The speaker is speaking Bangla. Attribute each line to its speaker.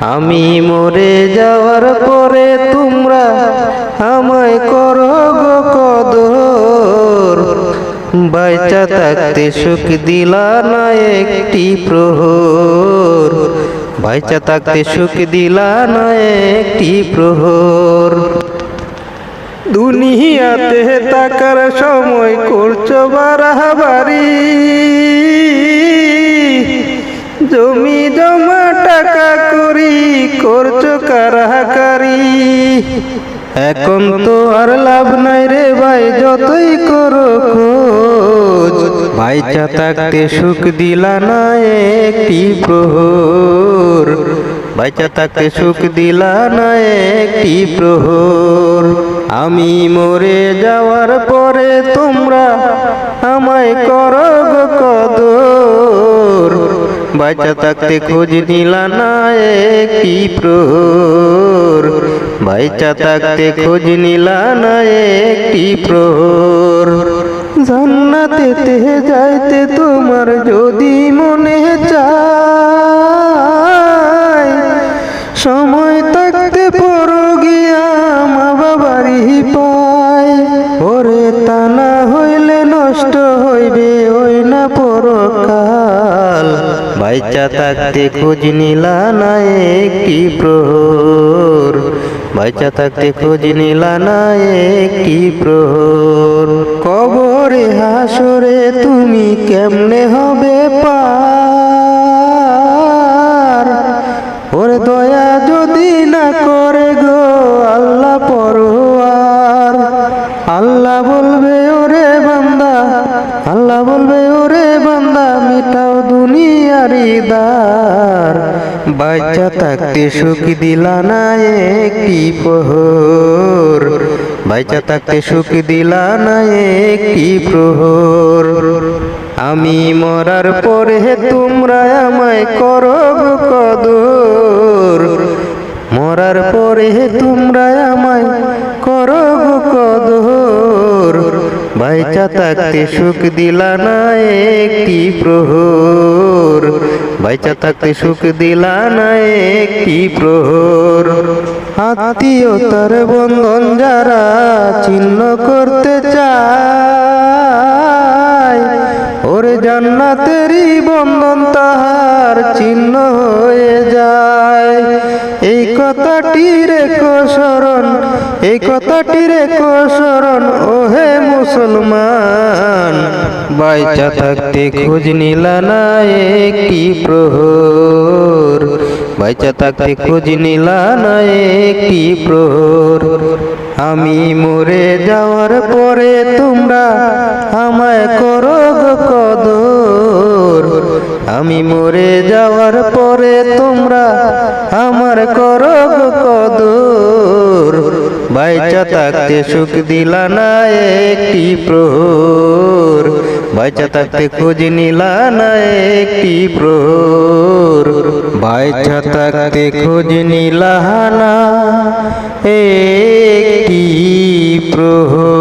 Speaker 1: আমি মরে যাওয়ার পরে তোমরা আমায় করো কদর। বাইচা থাকতে সুখ দিলা না একটি প্রহর। বাইচা থাকতে সুখ দিলা না একটি প্রহর। দুনিয়াতে তাকার সময় করছ বাড়াবাড়ি। জমি জমা করি, করছ কারাকারি এখন তো আর লাভ নাই রে ভাই, যতই করো খোঁজ। ভাইচা থাকতে সুখ দিলা না একটি প্রহর। বাইচা থাকতে সুখ দিলা না একটি প্রহর। আমি মরে যাওয়ার পরে তোমরা আমায় করো কদর। বাইচা থাকতে খোঁজ নিলা না একটি প্রহর? বাইচা থাকতে খোঁজ নিলা না একটি প্রহর? জান্নাতেতে যাইতে তোমার যদি মনে চায়, সময় থাকতে পড়ো গিয়া বাইচা থাকতে খোঁজ নিলা না একটি প্রহর। বাইচা থাকতে খোঁজ নিলা না একটি প্রহর। কবরে হাসরে তুমি কেমনে হবে পার? ওরে দয়া যদি না করে গো আল্লাহ পরোয়ার। আল্লাহ বলবে, ওরে বান্দা, আল্লাহ বলবে মিটাও দুনিয়ারি দার বাচ্চা থাকতে সুখ দিলা না একটি প্রহর। বাইচা থাকতে সুখ দিলা না একটি প্রহর। আমি মরার পরে তোমরা আমায় করো গো কদর। মরার পরে তোমরা আমায় করো গো কদর। বাইচা থাকতে সুখ দিলা না একটি প্রহর। বাইচা থাকতে সুখ দিলা না একটি প্রহর। আত্মীয়তার বন্ধন যারা চিহ্ন করতে চায়, ওরে জান্নাতেরই বন্ধন তাহার চিহ্ন হয়ে যায়। এই কথাটি রেখো স্মরণ, এই কথাটি রেখো স্মরণ। বাইচা থাকতে খোঁজ নিলা না একটি প্রহর? বাইচা থাকতে খোঁজ নিলা না একটি প্রহর? আমি মরে যাওয়ার পরে তোমরা আমায় করো কদর। আমি মরে যাওয়ার পরে তোমরা আমার করো কদর। বাইচা থাকতে সুখ দিলা না একটি প্রহর? বাইচা থাকতে খোঁজ নিলা না একটি প্রহর। বাইচা থাকতে খোঁজ নিলা না একটি প্রহর।